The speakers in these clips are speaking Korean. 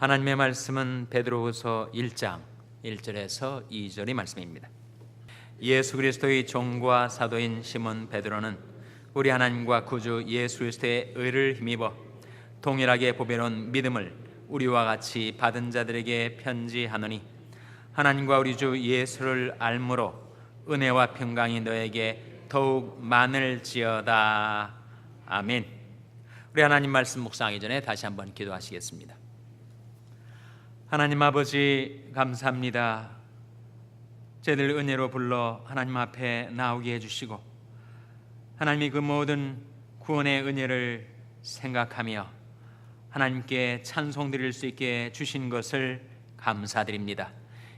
하나님의 말씀은 베드로후서 1장 1절에서 2절의 말씀입니다. 예수 그리스도의 종과 사도인 시몬 베드로는 우리 하나님과 구주 예수 그리스도의 의를 힘입어 동일하게 보배로운 믿음을 우리와 같이 받은 자들에게 편지하노니 하나님과 우리 주 예수를 알므로 은혜와 평강이 너에게 더욱 많을지어다 아멘. 우리 하나님 말씀 묵상하기 전에 다시 한번 기도하시겠습니다. 하나님 아버지 감사합니다. 저희들 은혜로 불러 하나님 앞에 나오게 해주시고 하나님이 그 모든 구원의 은혜를 생각하며 하나님께 찬송 드릴 수 있게 주신 것을 감사드립니다.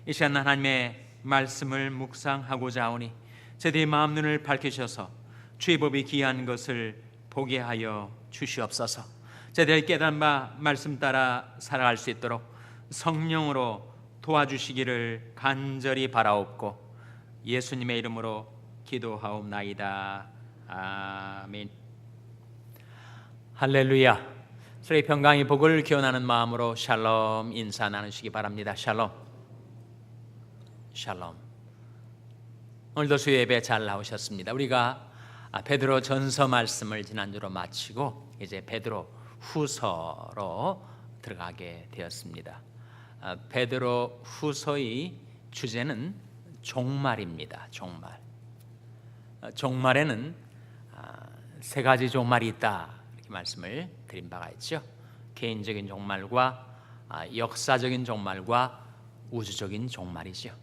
이 시간 하나님의 말씀을 묵상하고자 하오니 저희들의 마음 눈을 밝히셔서 주의 법이 귀한 것을 보게 하여 주시옵소서. 저희들의 깨달은 바 말씀 따라 살아갈 수 있도록 성령으로 도와주시기를 간절히 바라옵고 예수님의 이름으로 기도하옵나이다. 아멘. 할렐루야. 서로의 평강의 복을 기원하는 마음으로 샬롬 인사 나누시기 바랍니다. 샬롬. 샬롬. 오늘도 수요 예배 잘 나오셨습니다. 우리가 베드로 전서 말씀을 지난주로 마치고 이제 베드로 후서로 들어가게 되었습니다. 아, 베드로 후서의 주제는 종말입니다. 종말. 아, 종말에는 아, 세 가지 종말이 있다 이렇게 말씀을 드린 바가 있죠. 개인적인 종말과 역사적인 종말과 우주적인 종말이죠.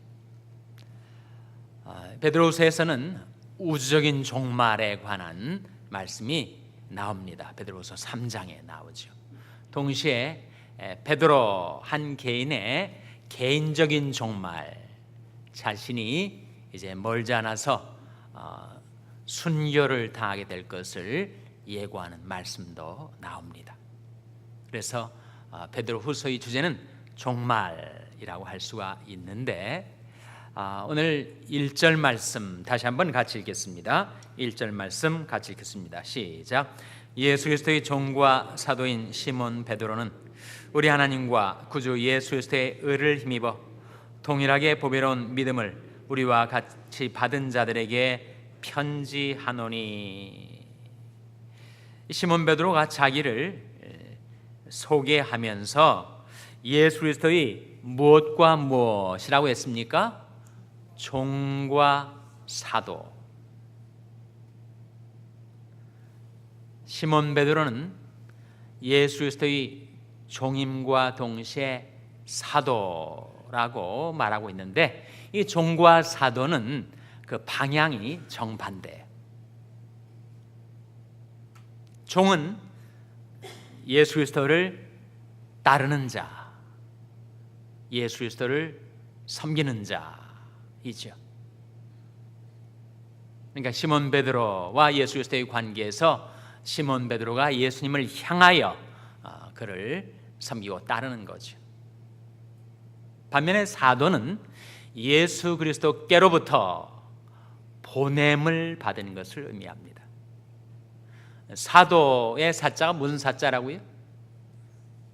베드로후서에서는 우주적인 종말에 관한 말씀이 나옵니다. 베드로후서 3장에 나오죠. 동시에 베드로 한 개인의 개인적인 종말 자신이 이제 멀지 않아서 어, 순교를 당하게 될 것을 예고하는 말씀도 나옵니다. 그래서 어, 베드로 후서의 주제는 종말이라고 할 수가 있는데 아, 오늘 1절 말씀 다시 한번 같이 읽겠습니다. 1절 말씀 같이 읽겠습니다. 시작. 예수 그리스도의 종과 사도인 시몬 베드로는 우리 하나님과 구주 예수 그리스도의 의를 힘입어 동일하게 보배로운 믿음을 우리와 같이 받은 자들에게 편지하노니 시몬 베드로가 자기를 소개하면서 예수 그리스도의 무엇과 무엇이라고 했습니까? 종과 사도. 시몬 베드로는 예수 그리스도의 종임과 동시에 사도라고 말하고 있는데 이 종과 사도는 그 방향이 정반대예요. 종은 예수 그리스도를 따르는 자, 예수 그리스도를 섬기는 자이죠. 그러니까 시몬 베드로와 예수 그리스도의 관계에서 시몬 베드로가 예수님을 향하여 어, 그를 섬기고 따르는 거죠. 반면에 사도는 예수 그리스도께로부터 보냄을 받은 것을 의미합니다. 사도의 사자가 무슨 사자라고요?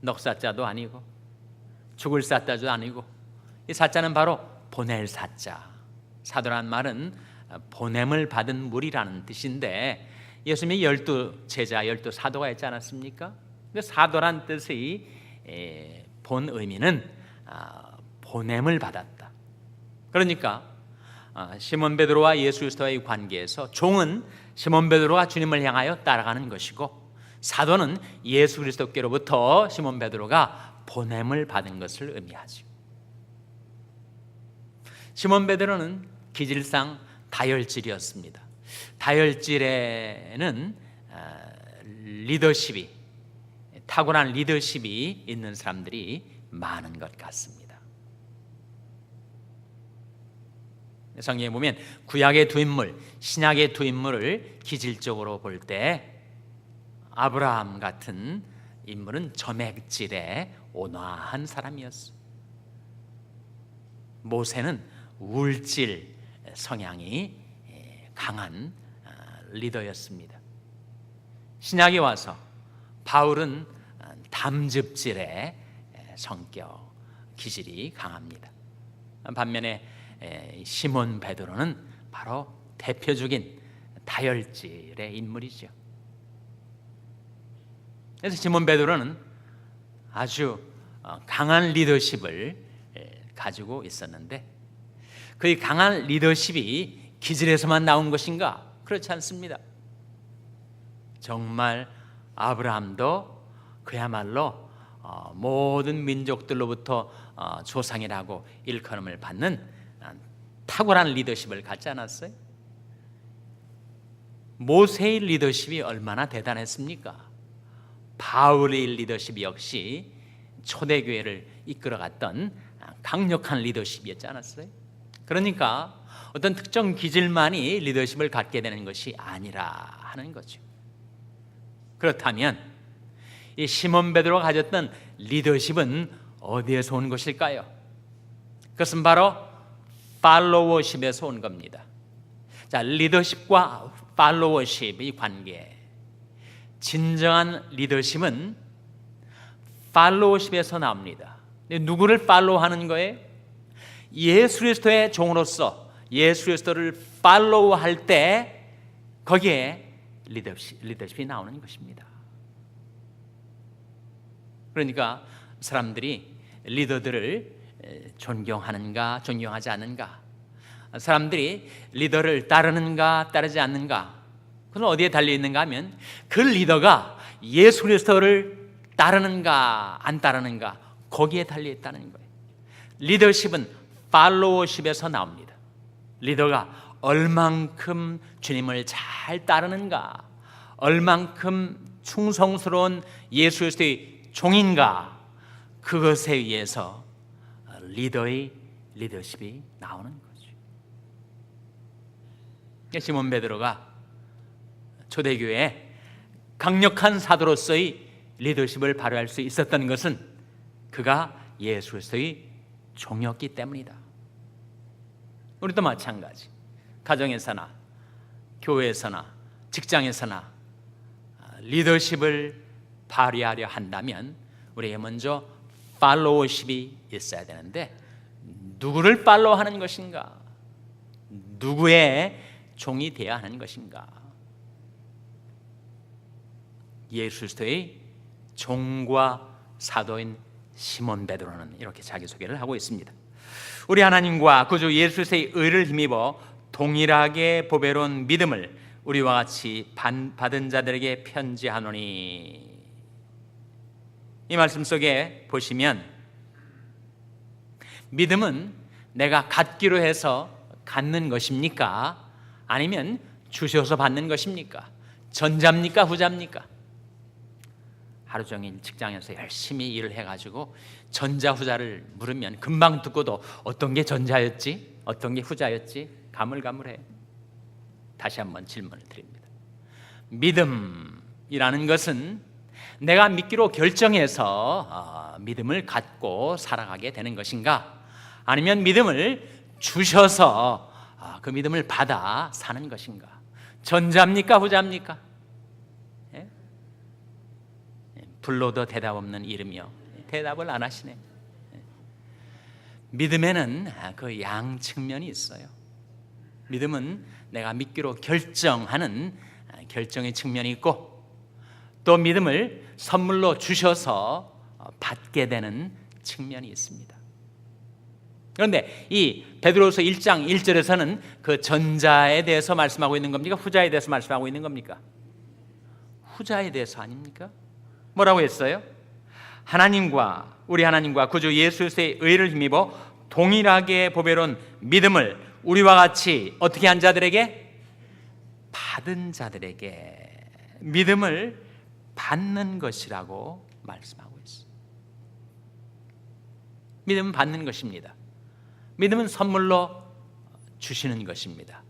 넉사자도 아니고 죽을 사자도 아니고 이 사자는 바로 보낼 사자. 사도란 말은 보냄을 받은 물이라는 뜻인데 예수님이 열두 제자, 열두 사도가 있지 않았습니까? 사도란 뜻의 본 의미는 아, 보냄을 받았다. 그러니까 아, 시몬 베드로와 예수 그리스도의 관계에서 종은 시몬 베드로가 주님을 향하여 따라가는 것이고 사도는 예수 그리스도께로부터 시몬 베드로가 보냄을 받은 것을 의미하죠. 시몬 베드로는 기질상 다혈질이었습니다. 다혈질에는 아, 리더십이 탁월한 리더십이 있는 사람들이 많은 것 같습니다. 성경에 보면 구약의 두 인물, 신약의 두 인물을 기질적으로 볼 때 아브라함 같은 인물은 점액질의 온화한 사람이었어. 모세는 우울질 성향이 강한 아, 리더였습니다. 신약에 와서 바울은 담즙질의 성격, 기질이 강합니다. 반면에 에, 시몬 베드로는 바로 대표적인 다혈질의 인물이죠. 그래서 시몬 베드로는 아주 어, 강한 리더십을 에, 가지고 있었는데 그 강한 리더십이 기질에서만 나온 것인가? 그렇지 않습니다. 정말 아브라함도 그야말로 어, 모든 민족들로부터 어, 조상이라고 일컬음을 받는 어, 탁월한 리더십을 갖지 않았어요? 모세의 리더십이 얼마나 대단했습니까? 바울의 리더십 역시 초대교회를 이끌어갔던 강력한 리더십이었지 않았어요? 그러니까 어떤 특정 기질만이 리더십을 갖게 되는 것이 아니라 하는 거죠. 그렇다면 이 시몬 베드로가 가졌던 리더십은 어디에서 온 것일까요? 그것은 바로 팔로워십에서 온 겁니다. 자, 리더십과 팔로워십의 관계. 진정한 리더십은 팔로워십에서 나옵니다. 누구를 팔로우하는 거예요? 예수 그리스도의 종으로서 예수 그리스도를 팔로우할 때 거기에 리더십, 리더십이 나오는 것입니다. 그러니까 사람들이 리더들을 존경하는가 존경하지 않는가 사람들이 리더를 따르는가 따르지 않는가 그건 어디에 달려 있는가 하면 그 리더가 예수 그리스도를 따르는가 안 따르는가 거기에 달려 있다는 거예요. 리더십은 팔로워십에서 나옵니다. 리더가 얼만큼 주님을 잘 따르는가, 얼만큼 충성스러운 예수 그리스도의 종인가 그것에 의해서 리더의 리더십이 나오는 거죠. 시몬 베드로가 초대교회에 강력한 사도로서의 리더십을 발휘할 수 있었던 것은 그가 예수 그리스도의 종이었기 때문이다. 우리도 마찬가지. 가정에서나 교회에서나 직장에서나 리더십을 발휘하려 한다면 우리에게 먼저 팔로워십이 있어야 되는데 누구를 팔로우하는 것인가? 누구의 종이 되어야 하는 것인가? 예수 그리스도의 종과 사도인 시몬 베드로는 이렇게 자기 소개를 하고 있습니다. 우리 하나님과 구주 예수 그리스도의 의를 힘입어 동일하게 보배로운 믿음을 우리와 같이 받은 자들에게 편지하노니 이 말씀 속에 보시면 믿음은 내가 갖기로 해서 갖는 것입니까? 아니면 주셔서 받는 것입니까? 전자입니까? 후자입니까? 하루 종일 직장에서 열심히 일을 해가지고 전자 후자를 물으면 금방 듣고도 어떤 게 전자였지, 어떤 게 후자였지 가물가물해. 다시 한번 질문을 드립니다. 믿음이라는 것은 내가 믿기로 결정해서 어, 믿음을 갖고 살아가게 되는 것인가? 아니면 믿음을 주셔서 어, 그 믿음을 받아 사는 것인가? 전자입니까? 후자입니까? 예? 불러도 대답 없는 이름이요. 대답을 안 하시네. 예. 믿음에는 그 양 측면이 있어요. 믿음은 내가 믿기로 결정하는 결정의 측면이 있고 또 믿음을 선물로 주셔서 받게 되는 측면이 있습니다. 그런데 이 베드로서 1장 1절에서는 그 전자에 대해서 말씀하고 있는 겁니까? 후자에 대해서 말씀하고 있는 겁니까? 후자에 대해서 아닙니까? 뭐라고 했어요? 하나님과 우리 하나님과 구주 예수 그리스도의 의를 힘입어 동일하게 보배로운 믿음을 우리와 같이 어떻게 한 자들에게 받은 자들에게 믿음을 받는 것이라고 말씀하고 있습니다. 믿음은 받는 것입니다. 믿음은 선물로 주시는 것입니다.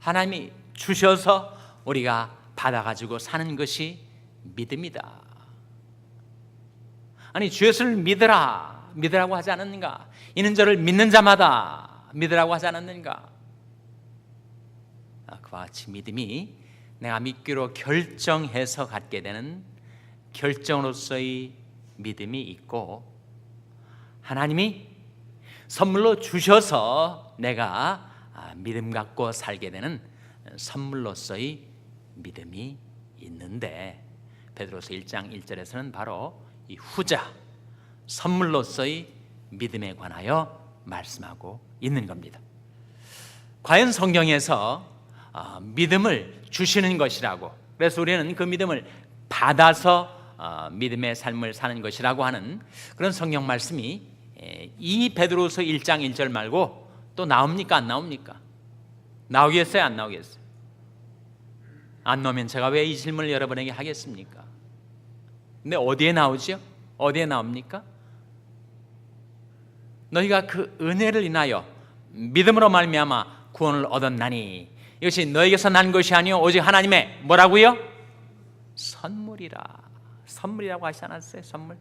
하나님이 주셔서 우리가 받아가지고 사는 것이 믿음이다. 아니 주 예수를 믿으라 믿으라고 하지 않았는가? 이는 저를 믿는 자마다 믿으라고 하지 않았는가? 아, 그와 같이 믿음이 내가 믿기로 결정해서 갖게 되는 결정으로서의 믿음이 있고 하나님이 선물로 주셔서 내가 아, 믿음 갖고 살게 되는 선물로서의 믿음이 있는데 베드로서 1장 1절에서는 바로 이 후자 선물로서의 믿음에 관하여 말씀하고 있는 겁니다. 과연 성경에서 어, 믿음을 주시는 것이라고 그래서 우리는 그 믿음을 받아서 어, 믿음의 삶을 사는 것이라고 하는 그런 성경 말씀이 에, 이 베드로서 1장 1절 말고 또 나옵니까 안 나옵니까? 나오겠어요 안 나오겠어요? 안 나오면 제가 왜 이 질문을 여러분에게 하겠습니까? 근데 어디에 나오죠? 어디에 나옵니까? 너희가 그 은혜를 인하여 믿음으로 말미암아 구원을 얻었나니 이것이 너에게서 난 것이 아니요 오직 하나님의 뭐라고요? 선물이라. 선물이라고 하시지 않았어요? 선물?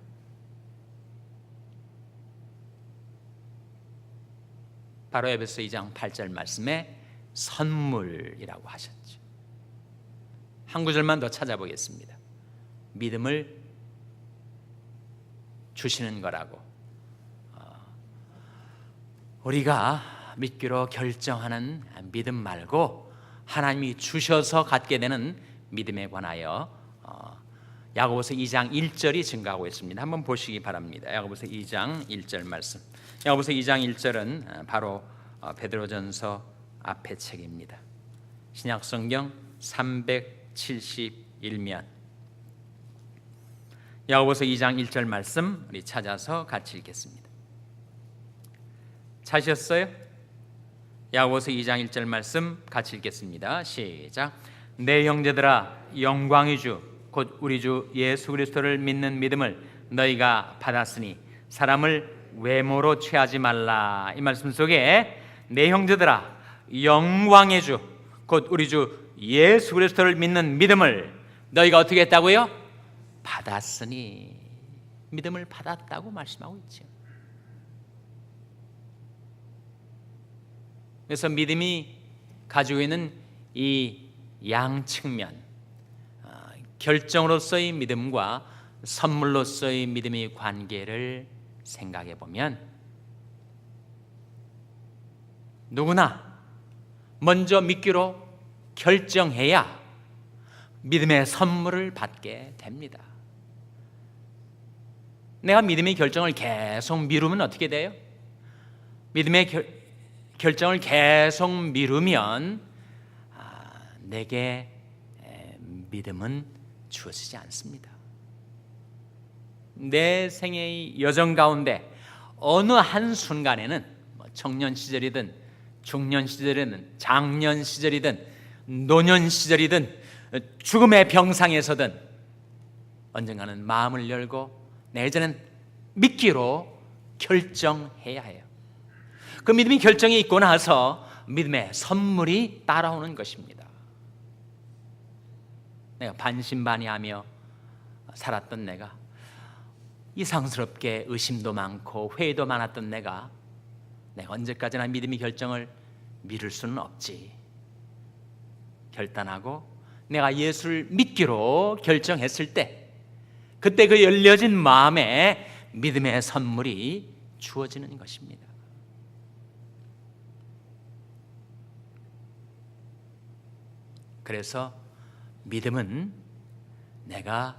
바로 에베소 2장 8절 말씀에 선물이라고 하셨죠. 한 구절만 더 찾아보겠습니다. 믿음을 주시는 거라고. 우리가 믿기로 결정하는 믿음 말고 하나님이 주셔서 갖게 되는 믿음에 관하여 어, 야고보서 2장 1절이 증가하고 있습니다. 한번 보시기 바랍니다. 야고보서 2장 1절 말씀. 야고보서 2장 1절은 바로 어, 베드로전서 앞에 책입니다. 신약 성경 371면 야고보서 2장 1절 말씀 우리 찾아서 같이 읽겠습니다. 찾으셨어요? 야고보서 2장 1절 말씀 같이 읽겠습니다. 시작. 내 형제들아 영광의 주 곧 우리 주 예수 그리스도를 믿는 믿음을 너희가 받았으니 사람을 외모로 취하지 말라. 이 말씀 속에 내 형제들아 영광의 주 곧 우리 주 예수 그리스도를 믿는 믿음을 너희가 어떻게 했다고요? 받았으니 믿음을 받았다고 말씀하고 있죠. 그래서 믿음이 가지고 있는 이 양측면 아, 결정으로서의 믿음과 선물로서의 믿음의 관계를 생각해 보면 누구나 먼저 믿기로 결정해야 믿음의 선물을 받게 됩니다. 내가 믿음의 결정을 계속 미루면 어떻게 돼요? 믿음의 결, 결정을 계속 미루면 아, 내게 믿음은 주어지지 않습니다. 내 생애의 여정 가운데 어느 한 순간에는 뭐 청년 시절이든 중년 시절이든 장년 시절이든 노년 시절이든 죽음의 병상에서든 언젠가는 마음을 열고 내전엔 믿기로 결정해야 해요. 그 믿음이 결정이 있고 나서 믿음의 선물이 따라오는 것입니다. 내가 반신반의하며 살았던 내가 이상스럽게 의심도 많고 회의도 많았던 내가 내가 언제까지나 믿음의 결정을 미룰 수는 없지. 결단하고 내가 예수를 믿기로 결정했을 때 그때 그 열려진 마음에 믿음의 선물이 주어지는 것입니다. 그래서 믿음은 내가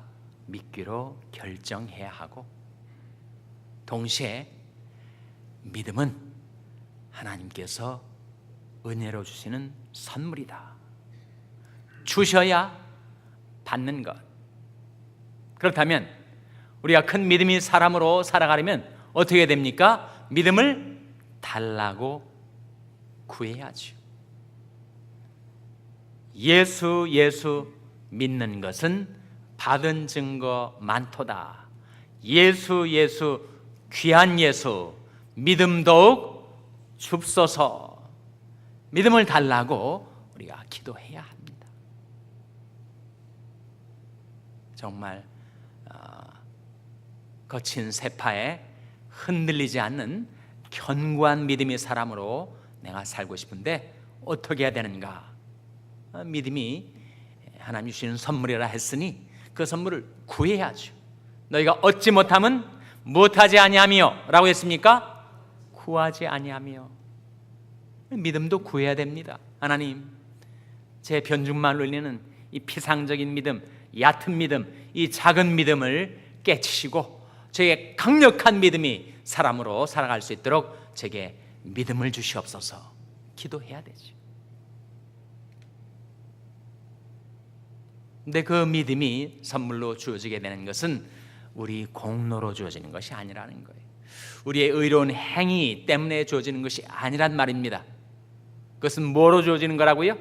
믿기로 결정해야 하고 동시에 믿음은 하나님께서 은혜로 주시는 선물이다. 주셔야 받는 것. 그렇다면 우리가 큰 믿음이 사람으로 살아가려면 어떻게 됩니까? 믿음을 달라고 구해야죠. 예수 예수 믿는 것은 받은 증거 많도다. 예수 예수 귀한 예수 믿음 더욱 줍소서. 믿음을 달라고 우리가 기도해야 합니다. 정말 어, 거친 세파에 흔들리지 않는 견고한 믿음의 사람으로 내가 살고 싶은데 어떻게 해야 되는가? 어, 믿음이 하나님 주시는 선물이라 했으니 그 선물을 구해야죠. 너희가 얻지 못하면 못하지 아니하며라고 했습니까? 구하지 아니하며 믿음도 구해야 됩니다. 하나님, 제 변죽말로 일리는 이 피상적인 믿음, 얕은 믿음, 이 작은 믿음을 깨치시고 저에게 강력한 믿음이 사람으로 살아갈 수 있도록 제게 믿음을 주시옵소서. 기도해야 되죠. 근데 그 믿음이 선물로 주어지게 되는 것은 우리 공로로 주어지는 것이 아니라는 거예요. 우리의 의로운 행위 때문에 주어지는 것이 아니란 말입니다. 그것은 뭐로 주어지는 거라고요?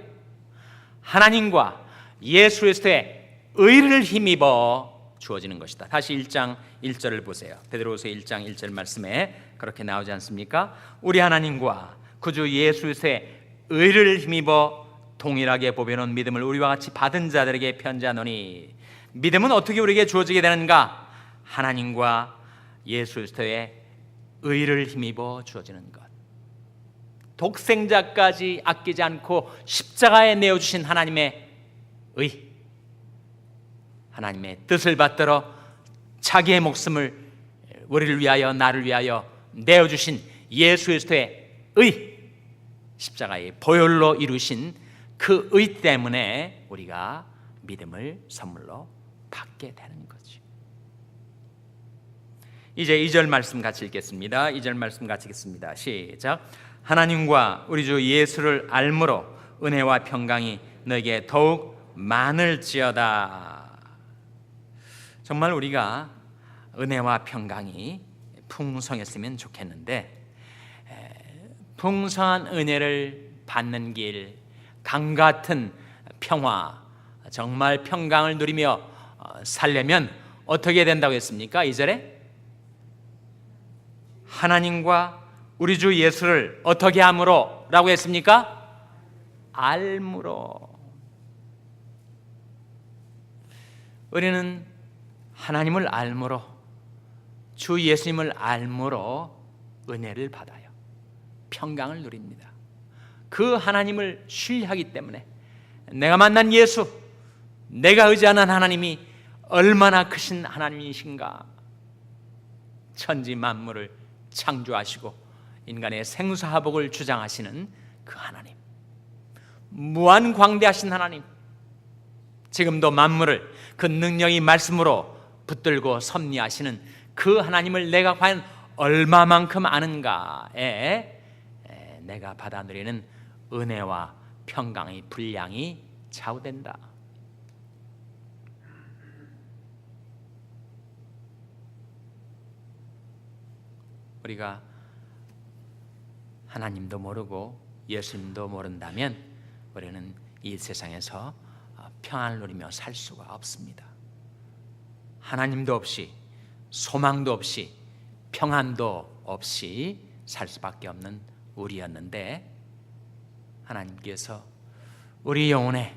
하나님과 예수 그리스도의 의를 힘입어 주어지는 것이다. 다시 1장 1절을 보세요. 베드로후서 1장 1절 말씀에 그렇게 나오지 않습니까? 우리 하나님과 구주 예수 그리스도의 의를 힘입어 동일하게 보배놓은 믿음을 우리와 같이 받은 자들에게 편지하노니 믿음은 어떻게 우리에게 주어지게 되는가? 하나님과 예수 그리스도의 의를 힘입어 주어지는 것. 독생자까지 아끼지 않고 십자가에 내어 주신 하나님의 의. 하나님의 뜻을 받들어 자기의 목숨을 우리를 위하여 나를 위하여 내어 주신 예수 그리스도의 의. 십자가의 보혈로 이루신 그 의 때문에 우리가 믿음을 선물로 받게 되는 거죠. 이제 2절 말씀 같이 읽겠습니다. 2절 말씀 같이 읽겠습니다. 시작. 하나님과 우리 주 예수를 알므로 은혜와 평강이 너에게 더욱 많을지어다. 정말 우리가 은혜와 평강이 풍성했으면 좋겠는데 풍성한 은혜를 받는 길, 강 같은 평화, 정말 평강을 누리며 어, 살려면 어떻게 된다고 했습니까? 이절에 하나님과 우리 주 예수를 어떻게 함으로라고 했습니까? 알므로. 우리는 하나님을 알므로 주 예수님을 알므로 은혜를 받아요. 평강을 누립니다. 그 하나님을 신뢰하기 때문에 내가 만난 예수, 내가 의지하는 하나님이 얼마나 크신 하나님이신가. 천지 만물을 창조하시고 인간의 생사화복을 주장하시는 그 하나님. 무한 광대하신 하나님. 지금도 만물을 그 능력이 말씀으로 붙들고 섭리하시는 그 하나님을 내가 과연 얼마만큼 아는가에 내가 받아 누리는 은혜와 평강의 분량이 좌우된다. 우리가 하나님도 모르고 예수님도 모른다면 우리는 이 세상에서 평안을 누리며 살 수가 없습니다. 하나님도 없이 소망도 없이 평안도 없이 살 수밖에 없는 우리였는데 하나님께서 우리 영혼에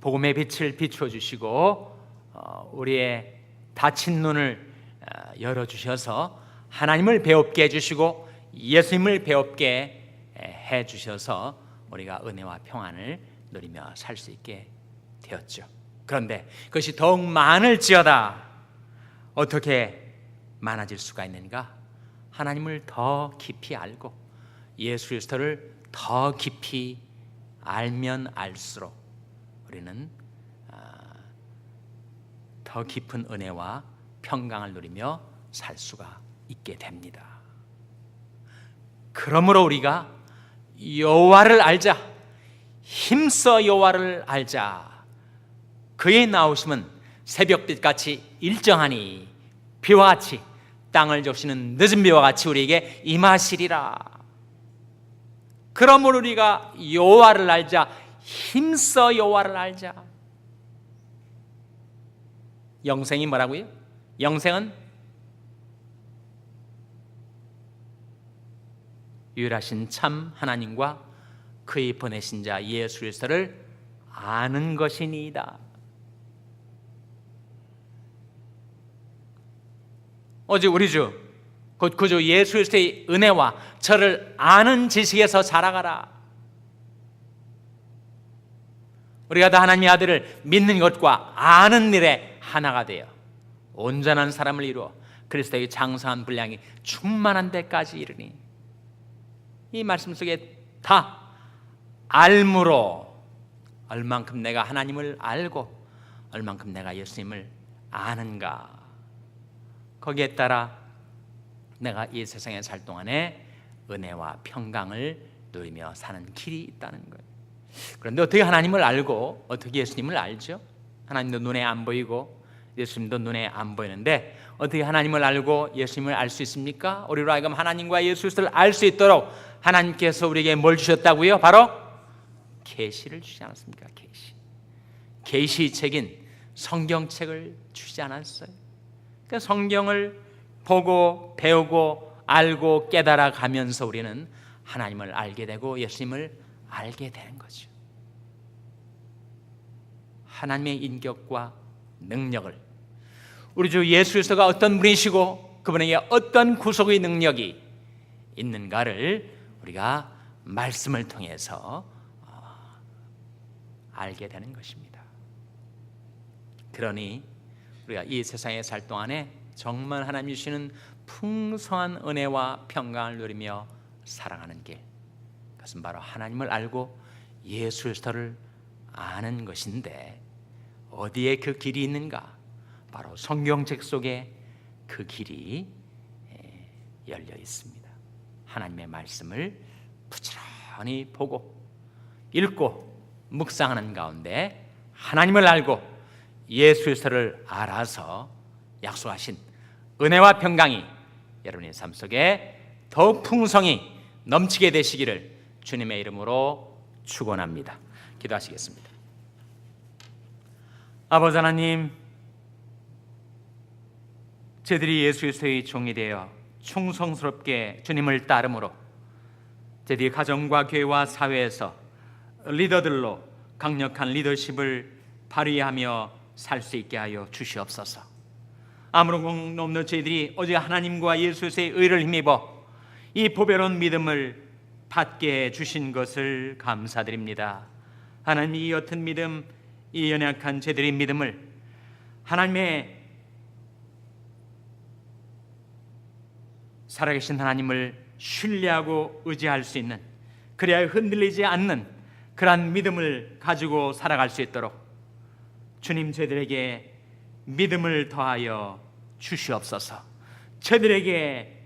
복음의 빛을 비추어 주시고 어, 우리의 닫힌 눈을 어, 열어 주셔서 하나님을 배웁게 해 주시고 예수님을 배웁게 해 주셔서 우리가 은혜와 평안을 누리며 살 수 있게 되었죠. 그런데 그것이 더욱 많을지어다 어떻게 많아질 수가 있는가? 하나님을 더 깊이 알고 예수 그리스도를 더 깊이 알면 알수록 우리는 아, 더 깊은 은혜와 평강을 누리며 살 수가 있게 됩니다. 그러므로 우리가 여호와를 알자, 힘써 여호와를 알자. 그의 나오심은 새벽빛 같이 일정하니 비와 같이 땅을 적시는 늦은 비와 같이 우리에게 임하시리라. 그러므로 우리가 여호와를 알자, 힘써 여호와를 알자. 영생이 뭐라고요? 영생은 유일하신 참 하나님과 그의 보내신 자 예수 그리스도를 아는 것이니이다. 오직 우리 주, 곧 그주 예수 그리스도의 은혜와 저를 아는 지식에서 자라가라. 우리가 다 하나님의 아들을 믿는 것과 아는 일에 하나가 되어 온전한 사람을 이루어 그리스도의 장성한 분량이 충만한 데까지 이르니 이 말씀 속에 다 알므로 얼만큼 내가 하나님을 알고 얼만큼 내가 예수님을 아는가 거기에 따라 내가 이 세상에 살 동안에 은혜와 평강을 누리며 사는 길이 있다는 거예요. 그런데 어떻게 하나님을 알고 어떻게 예수님을 알죠? 하나님도 눈에 안 보이고 예수님도 눈에 안 보이는데 어떻게 하나님을 알고 예수님을 알 수 있습니까? 우리로 하여금 하나님과 예수를 알 수 있도록 하나님께서 우리에게 뭘 주셨다고요? 바로 계시를 주지 않았습니까? 계시. 계시책인 성경책을 주지 않았어요. 그러니까 성경을 보고 배우고 알고 깨달아 가면서 우리는 하나님을 알게 되고 예수님을 알게 되는 거죠. 하나님의 인격과 능력을 우리 주 예수 그리스도가 어떤 분이시고 그분에게 어떤 구속의 능력이 있는가를 우리가 말씀을 통해서 어, 알게 되는 것입니다. 그러니 우리가 이 세상에 살 동안에 정말 하나님 주시는 풍성한 은혜와 평강을 누리며 살아가는 길 그것은 바로 하나님을 알고 예수 그리스도를 아는 것인데 어디에 그 길이 있는가? 바로 성경책 속에 그 길이 에, 열려 있습니다. 하나님의 말씀을 부지런히 보고 읽고 묵상하는 가운데 하나님을 알고 예수 그리스도를 알아서 약속하신 은혜와 평강이 여러분의 삶 속에 더욱 풍성히 넘치게 되시기를 주님의 이름으로 축원합니다. 기도하시겠습니다. 아버지 하나님, 저희들이 예수 그리스도의 종이 되어 충성스럽게 주님을 따름으로 저희들이 가정과 교회와 사회에서 리더들로 강력한 리더십을 발휘하며 살 수 있게 하여 주시옵소서. 아무런 없는 저희들이 오직 하나님과 예수의 의를 힘입어 이 보배로운 믿음을 받게 해 주신 것을 감사드립니다. 하나님 이 옅은 믿음, 이 연약한 저희들의 믿음을 하나님의 살아계신 하나님을 신뢰하고 의지할 수 있는 그래야 흔들리지 않는 그러한 믿음을 가지고 살아갈 수 있도록 주님 저희들에게 믿음을 더하여 주시옵소서. 저들에게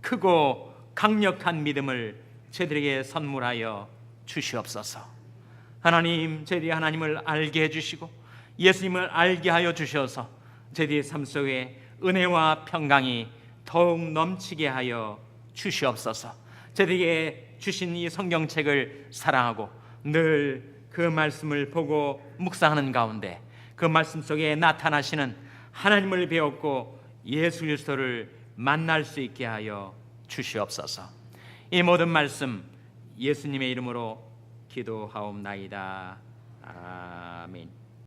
크고 강력한 믿음을 저들에게 선물하여 주시옵소서. 하나님, 저희들이 하나님을 알게 해 주시고 예수님을 알게 하여 주셔서 저희들의 삶 속에 은혜와 평강이 더욱 넘치게 하여 주시옵소서. 저희들에게 주신 이 성경책을 사랑하고 늘 그 말씀을 보고 묵상하는 가운데 그 말씀 속에 나타나시는 하나님을 배웠고 예수 그리스도를 만날 수 있게 하여 주시옵소서. 이 모든 말씀 예수님의 이름으로 기도하옵나이다. 아멘.